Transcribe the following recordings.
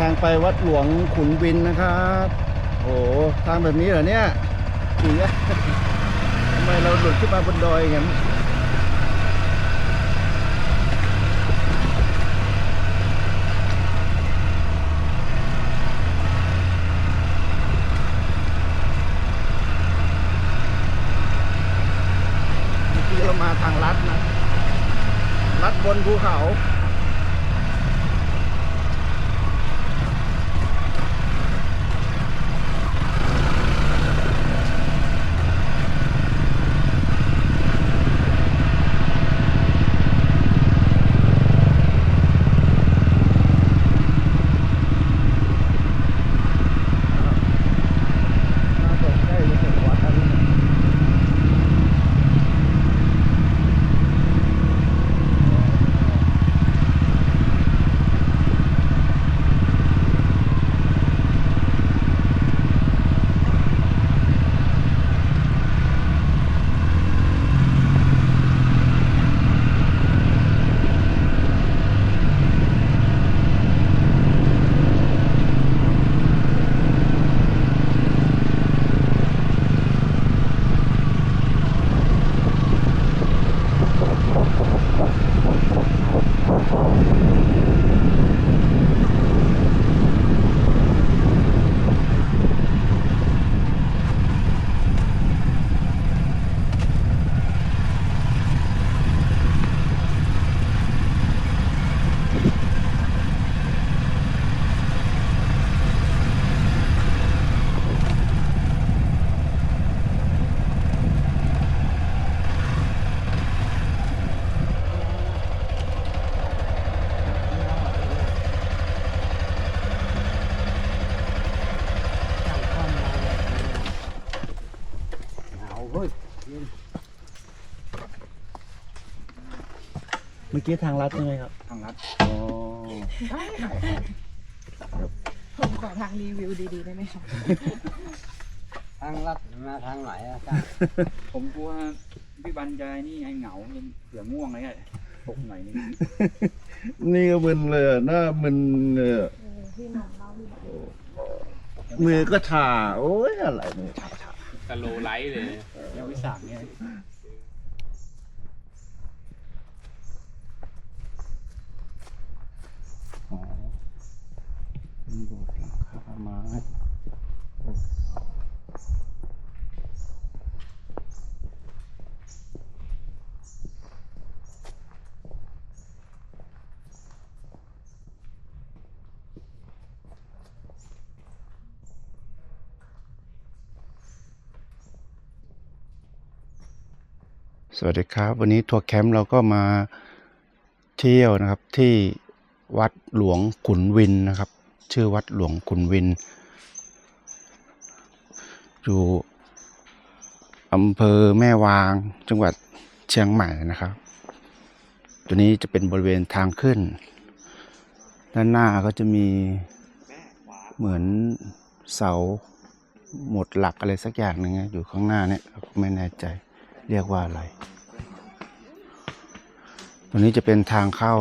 ทางไปวัดหลวงขุนวินนะครับโอ้ทางแบบนี้เหรอเนี่ยอีกอะทำไมเราหลุดขึ้นมาบนดอยอย่างนั้นเมื่อกี้เรามาทางลัดนะ ลัดบนภูเขา เมื่อกี้ทางลัดใช่ไหมครับ ทางรัดอ๋อผมขอทางรีวิวดีๆได้ไหมคะทางลัดมาทางไหนอะจ้าผมกลัวพี่บันใจนี่ไงเหงายังเผื่อง่วงอะไรเงี้ยปลุกหน่อยนึงนี่ก็มึนเลยอะหน้ามึนเลยอะพี่น้องเล่าพี่บอกมือก็ชาโอ้ยอะไรเนี่ย สโลไลท์เลย ยังวิสาขเนี่ย อ๋อมีโบสถ์หลังคาไม้ สวัสดีครับ วันนี้ทัวร์แคมป์เราก็มาเที่ยวนะครับที่วัดหลวงขุนวินนะครับ ชื่อวัดหลวงขุนวิน อยู่อำเภอแม่วางจังหวัดเชียงใหม่นะครับ ตัวนี้จะเป็นบริเวณทางขึ้น ด้านหน้าก็จะมีเหมือนเสาหมดหลักอะไรสักอย่างหนึ่งอยู่ข้างหน้าเนี่ยไม่แน่ใจ เรียกว่าอะไรตัวนี้จะเป็นทางเข้า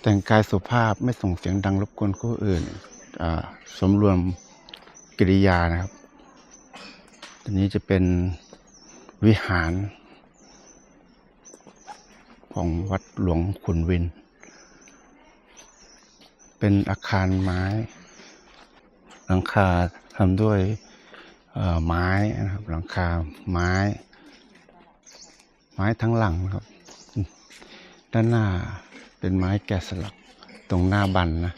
แต่งกายสุภาพไม่ส่งเสียงดังรบกวนผู้อื่นสมรวมกิริยานะครับตัวนี้จะเป็นวิหาร ของวัดหลวงขุนวิน เป็นอาคารไม้ หลังคาทำด้วยไม้นะครับหลังคาไม้ ไม้ทั้งหลังนะครับ ด้านหน้าเป็นไม้แกะสลักตรงหน้าบันนะ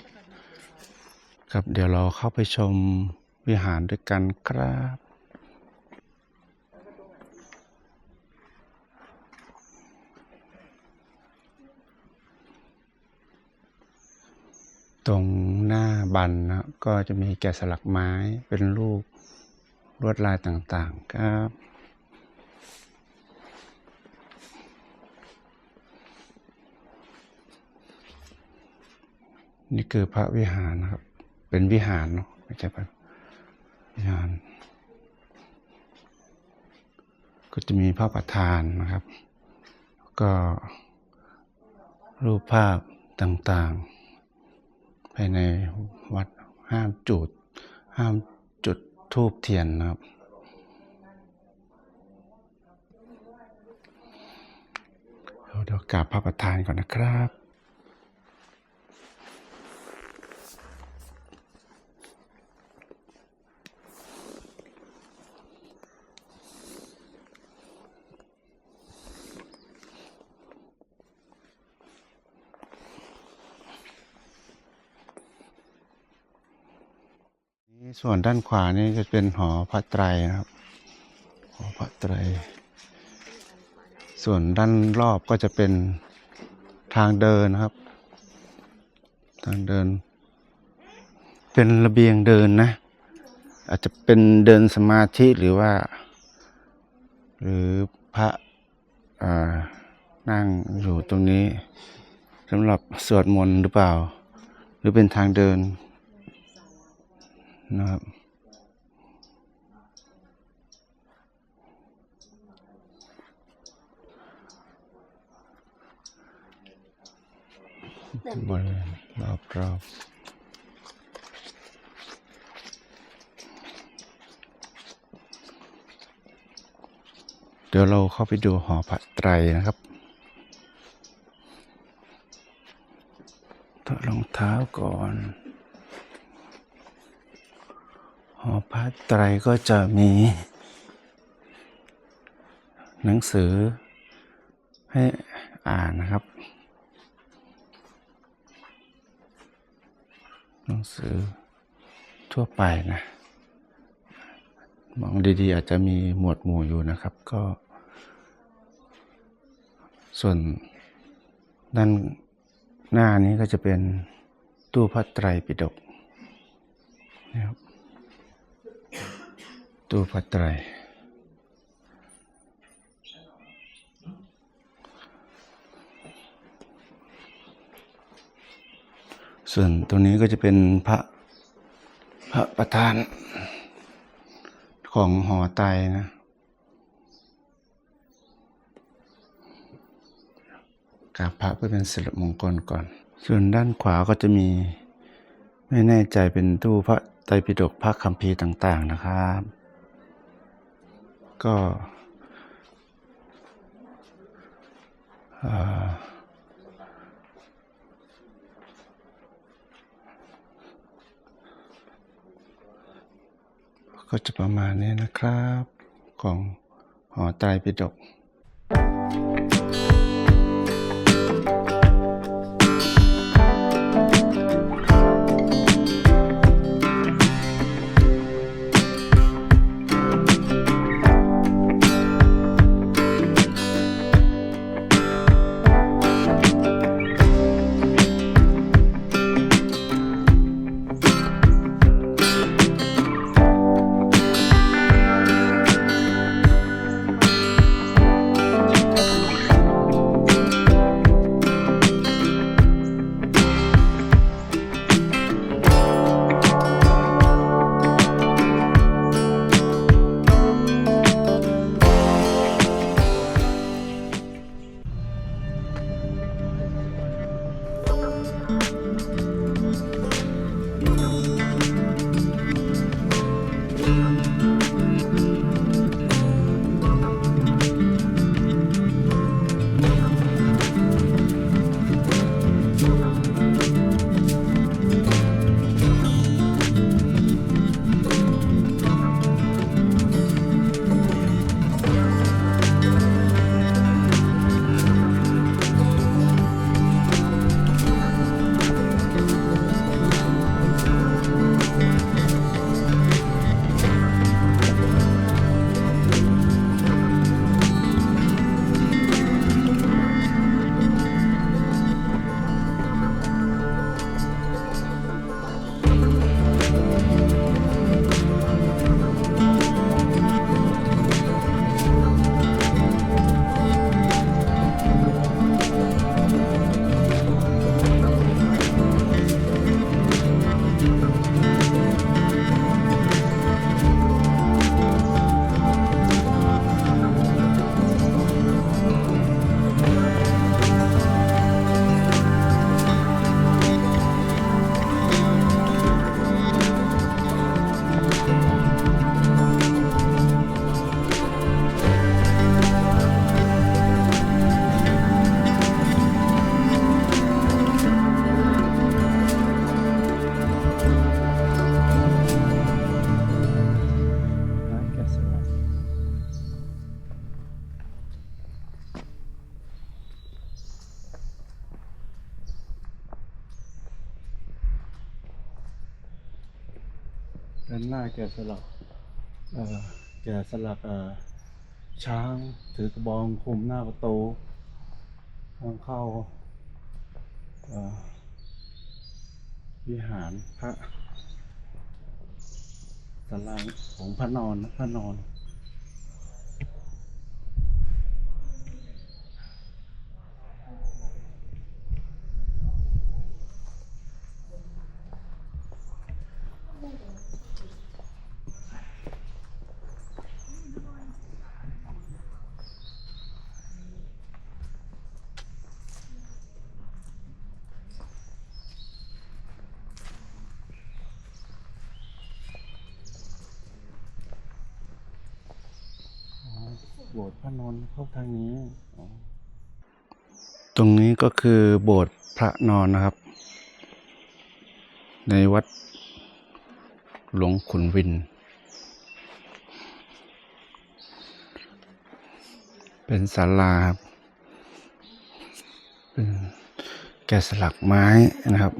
ครับเดี๋ยวเราเข้าไปชมวิหารด้วยกันครับตรงหน้าบันนะก็จะมีแกะสลักไม้เป็นรูปลวดลายต่างๆครับ นี่คือพระวิหารนะครับ เป็นวิหารเนาะไม่ใช่พระวิหาร ก็จะมีพระประธานนะครับ ก็รูปภาพต่างๆ ภายในวัดห้ามจุด ห้ามจุดทูบเทียนนะครับ เดี๋ยวเดี๋ยวกราบพระประธานก่อนนะครับ ส่วนด้านขวานี่จะเป็นหอพระไตรนะครับ หอพระไตร ส่วนด้านรอบก็จะเป็นทางเดินนะครับ ทางเดิน เป็นระเบียงเดินนะ อาจจะเป็นเดินสมาธิหรือว่า หรือพระนั่งอยู่ตรงนี้สำหรับสวดมนต์หรือเปล่า หรือเป็นทางเดิน นะครับ บริเวณรอบรอบเดี๋ยวเราเข้าไปดูหอผัดไตรนะครับถอดรองเท้าก่อน ห อพระไตรก็จะมี หนังสือให้อ่านนะครับ หนังสือทั่วไปนะ มองดีๆ อาจจะมีหมวดหมู่อยู่นะครับ ก็ ส่วนด้านหน้านี้ก็จะเป็นตู้พระไตรปิฎกนะครับ ตู้พระไตรส่วนตรงนี้ก็จะเป็นพระพระประธานของหอไตนะ กราบพระเพื่อเป็นสิริมงคลก่อน ส่วนด้านขวาก็จะมี ไม่แน่ใจเป็นตู้พระไตรปิฎกพระคัมภีร์ต่าง ๆ นะครับ ก็ก็จะประมาณนี้นะครับของหอไตรปิฎก ด้านหน้าแกะสลักเอ่อแกะสลักเอ่อช้างถือกระบองคุมหน้าประตูทางเข้าเอ่อวิหารพระสลางของพระนอนพระนอน อ๋อ โบสถ์พระนอนเข้าทางนี้ ตรงนี้ก็คือโบสถ์พระนอนนะครับ ในวัดหลวงขุนวิน เป็นศาลาครับเป็นแกะสลักไม้นะครับ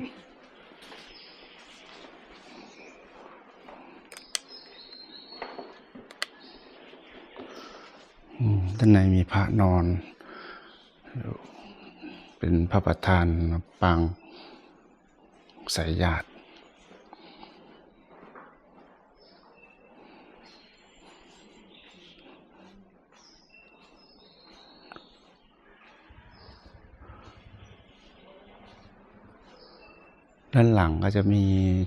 ด้านในมีพระนอน เป็นพระประธานปางสายญาติด้านหลังก็จะมี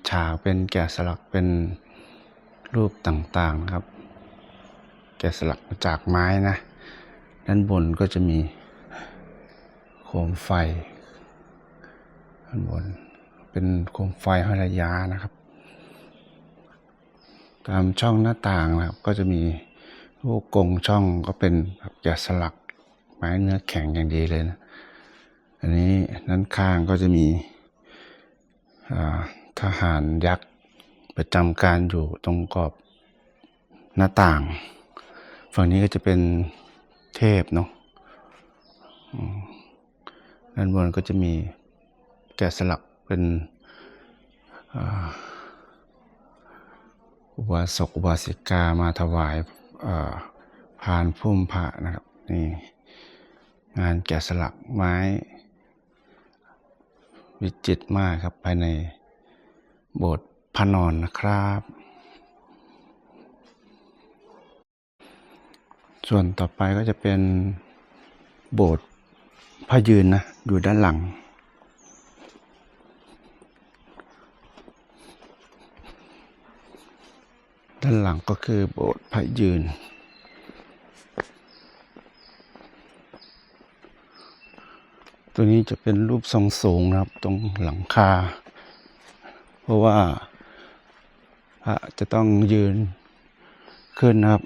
ฉากเป็นแกะสลักเป็นรูปต่างๆนะครับ แกะสลักจากไม้นะ ด้านบนก็จะมีโคมไฟด้านบน เป็นโคมไฟห้อยระยะนะครับ ตามช่องหน้าต่างนะครับ ก็จะมีลูกกงช่องก็เป็นแบบแกะสลักไม้เนื้อแข็งอย่างดีเลยนะ อันนี้ด้านข้างก็จะมีทหารยักษ์ประจำการอยู่ตรงกรอบหน้าต่าง ฝั่งนี้ก็จะเป็น เทพเนาะด้านบนก็จะมีแกะสลักเป็นอุบาสกอุบาสิกามาถวายอ่าพานพุ่มพระนะครับนี่งานแกะสลักไม้ วิจิตรมากครับภายในโบสถ์พระนอนนะครับ ส่วนต่อไปก็จะเป็นโบสถ์พระยืนนะ อยู่ด้านหลัง ด้านหลังก็คือโบสถ์พระยืน ตัวนี้จะเป็นรูปทรงสูงนะครับ ตรงหลังคา เพราะว่าพระจะต้องยืนขึ้นนะครับ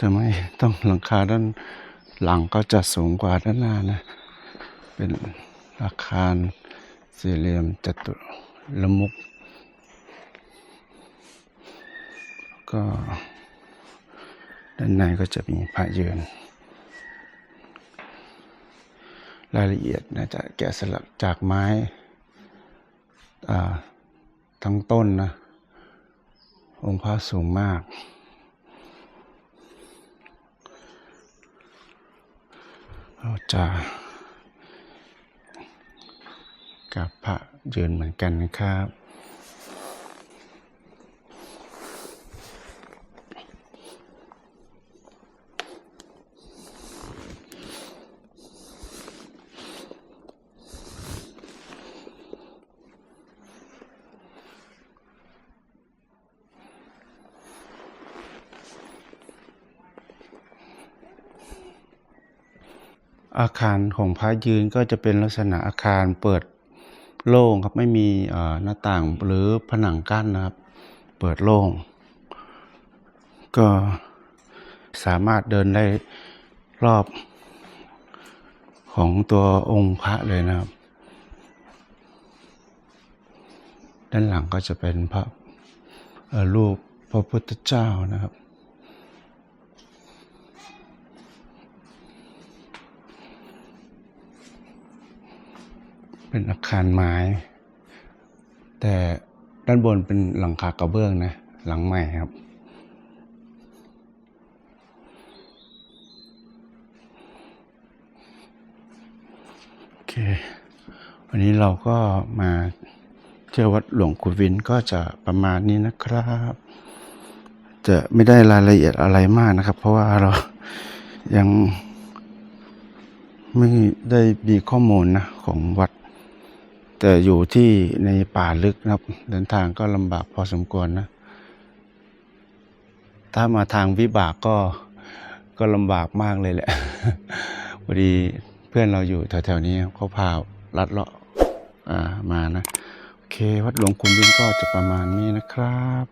จะไมต้องหลังคาด้านหลังก็จะสูงกว่าด้านหน้านะ เป็นอาคารสี่เหลี่ยมจัตุรมุก ก็ด้านในก็จะมีพระยืน รายละเอียดนะจะแกะสลักจากไม้ทั้งต้นนะ องค์พระสูงมาก เราจะกับพระยืนเหมือนกันนะครับ อาคารของพระยืนก็จะเป็นลักษณะอาคารเปิดโล่งครับไม่มีหน้าต่างหรือผนังกั้นนะครับ เปิดโล่ง ก็สามารถเดินได้รอบของตัวองค์พระเลยนะครับ ด้านหลังก็จะเป็นพระรูปพระพุทธเจ้านะครับ เป็นอาคารไม้ แต่ด้านบนเป็นหลังคากระเบื้องนะ หลังใหม่ครับ โอเค วันนี้เราก็มาเที่ยววัดหลวงขุวินก็จะประมาณนี้นะครับ จะไม่ได้รายละเอียดอะไรมากนะครับ เพราะว่าเรายังไม่ได้มีข้อมูลนะของวัด แต่อยู่ที่ในป่าลึกนะครับ เดินทางก็ลำบากพอสมควรนะ ถ้ามาทางวิบากก็ก็ลำบากมากเลยแหละพอดีเพื่อนเราอยู่แถวๆนี้เขาพาลัดเลาะมานะ โอเค วัดหลวงคุณวินก็จะประมาณนี้นะครับ